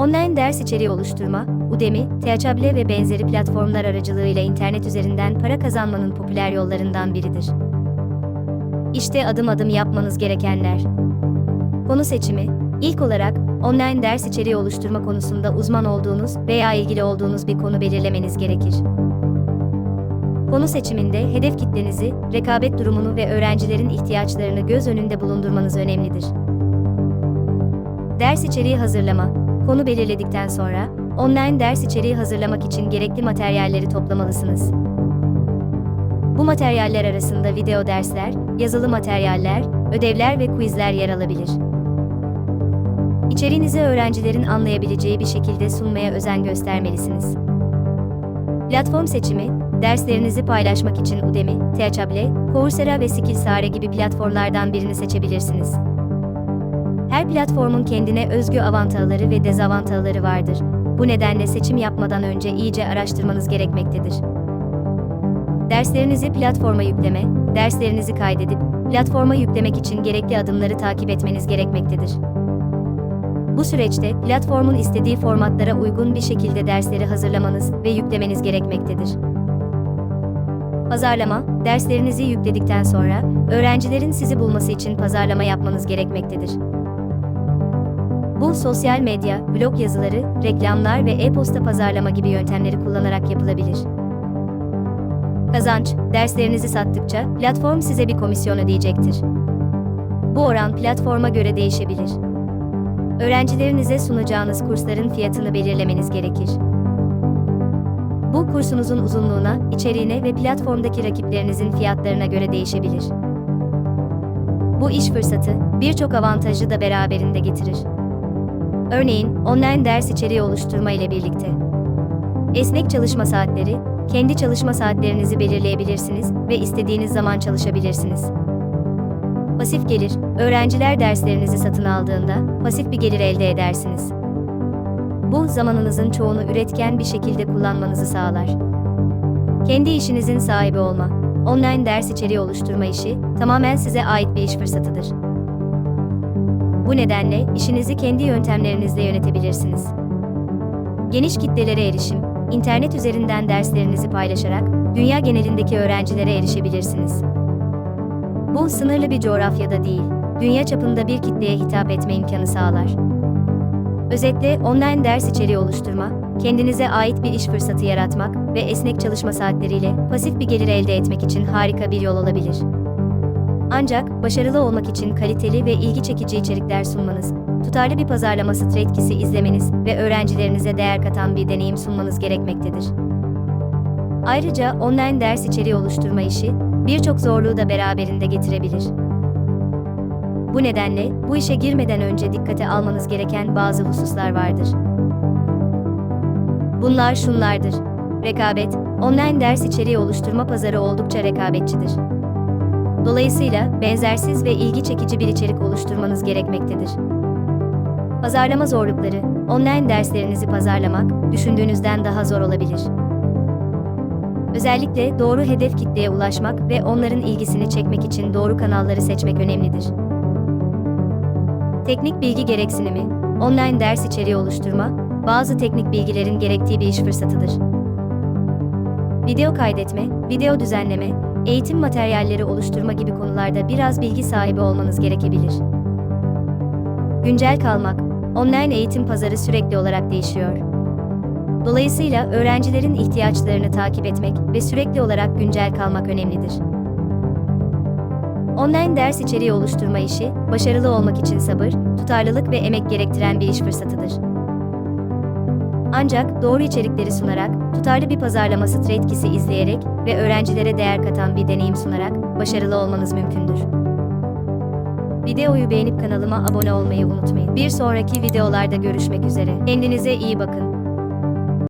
Online ders içeriği oluşturma, Udemy, Teachable ve benzeri platformlar aracılığıyla internet üzerinden para kazanmanın popüler yollarından biridir. İşte adım adım yapmanız gerekenler. Konu seçimi, ilk olarak online ders içeriği oluşturma konusunda uzman olduğunuz veya ilgili olduğunuz bir konu belirlemeniz gerekir. Konu seçiminde hedef kitlenizi, rekabet durumunu ve öğrencilerin ihtiyaçlarını göz önünde bulundurmanız önemlidir. Ders içeriği hazırlama. Konu belirledikten sonra online ders içeriği hazırlamak için gerekli materyalleri toplamalısınız. Bu materyaller arasında video dersler, yazılı materyaller, ödevler ve quizler yer alabilir. İçeriğinizi öğrencilerin anlayabileceği bir şekilde sunmaya özen göstermelisiniz. Platform seçimi, derslerinizi paylaşmak için Udemy, Teachable, Coursera ve Skillshare gibi platformlardan birini seçebilirsiniz. Her platformun kendine özgü avantajları ve dezavantajları vardır. Bu nedenle seçim yapmadan önce iyice araştırmanız gerekmektedir. Derslerinizi platforma yükleme, derslerinizi kaydedip platforma yüklemek için gerekli adımları takip etmeniz gerekmektedir. Bu süreçte platformun istediği formatlara uygun bir şekilde dersleri hazırlamanız ve yüklemeniz gerekmektedir. Pazarlama, derslerinizi yükledikten sonra öğrencilerin sizi bulması için pazarlama yapmanız gerekmektedir. Bu sosyal medya, blog yazıları, reklamlar ve e-posta pazarlama gibi yöntemleri kullanarak yapılabilir. Kazanç, derslerinizi sattıkça platform size bir komisyon ödeyecektir. Bu oran platforma göre değişebilir. Öğrencilerinize sunacağınız kursların fiyatını belirlemeniz gerekir. Bu kursunuzun uzunluğuna, içeriğine ve platformdaki rakiplerinizin fiyatlarına göre değişebilir. Bu iş fırsatı birçok avantajı da beraberinde getirir. Örneğin, online ders içeriği oluşturma ile birlikte. Esnek çalışma saatleri, kendi çalışma saatlerinizi belirleyebilirsiniz ve istediğiniz zaman çalışabilirsiniz. Pasif gelir, öğrenciler derslerinizi satın aldığında pasif bir gelir elde edersiniz. Bu zamanınızın çoğunu üretken bir şekilde kullanmanızı sağlar. Kendi işinizin sahibi olma, online ders içeriği oluşturma işi tamamen size ait bir iş fırsatıdır. Bu nedenle işinizi kendi yöntemlerinizle yönetebilirsiniz. Geniş kitlelere erişim, internet üzerinden derslerinizi paylaşarak dünya genelindeki öğrencilere erişebilirsiniz. Bu sınırlı bir coğrafyada değil, dünya çapında bir kitleye hitap etme imkanı sağlar. Özetle online ders içeriği oluşturma, kendinize ait bir iş fırsatı yaratmak ve esnek çalışma saatleriyle pasif bir gelir elde etmek için harika bir yol olabilir. Ancak başarılı olmak için kaliteli ve ilgi çekici içerikler sunmanız, tutarlı bir pazarlama stratejisi izlemeniz ve öğrencilerinize değer katan bir deneyim sunmanız gerekmektedir. Ayrıca online ders içeriği oluşturma işi birçok zorluğu da beraberinde getirebilir. Bu nedenle bu işe girmeden önce dikkate almanız gereken bazı hususlar vardır. Bunlar şunlardır. Rekabet, online ders içeriği oluşturma pazarı oldukça rekabetçidir. Dolayısıyla benzersiz ve ilgi çekici bir içerik oluşturmanız gerekmektedir. Pazarlama zorlukları, online derslerinizi pazarlamak düşündüğünüzden daha zor olabilir. Özellikle doğru hedef kitleye ulaşmak ve onların ilgisini çekmek için doğru kanalları seçmek önemlidir. Teknik bilgi gereksinimi, online ders içeriği oluşturma, bazı teknik bilgilerin gerektiği bir iş fırsatıdır. Video kaydetme, video düzenleme, eğitim materyalleri oluşturma gibi konularda biraz bilgi sahibi olmanız gerekebilir. Güncel kalmak, online eğitim pazarı sürekli olarak değişiyor. Dolayısıyla öğrencilerin ihtiyaçlarını takip etmek ve sürekli olarak güncel kalmak önemlidir. Online ders içeriği oluşturma işi, başarılı olmak için sabır, tutarlılık ve emek gerektiren bir iş fırsatıdır. Ancak doğru içerikleri sunarak, tutarlı bir pazarlama stratejisi izleyerek ve öğrencilere değer katan bir deneyim sunarak başarılı olmanız mümkündür. Videoyu beğenip kanalıma abone olmayı unutmayın. Bir sonraki videolarda görüşmek üzere. Kendinize iyi bakın.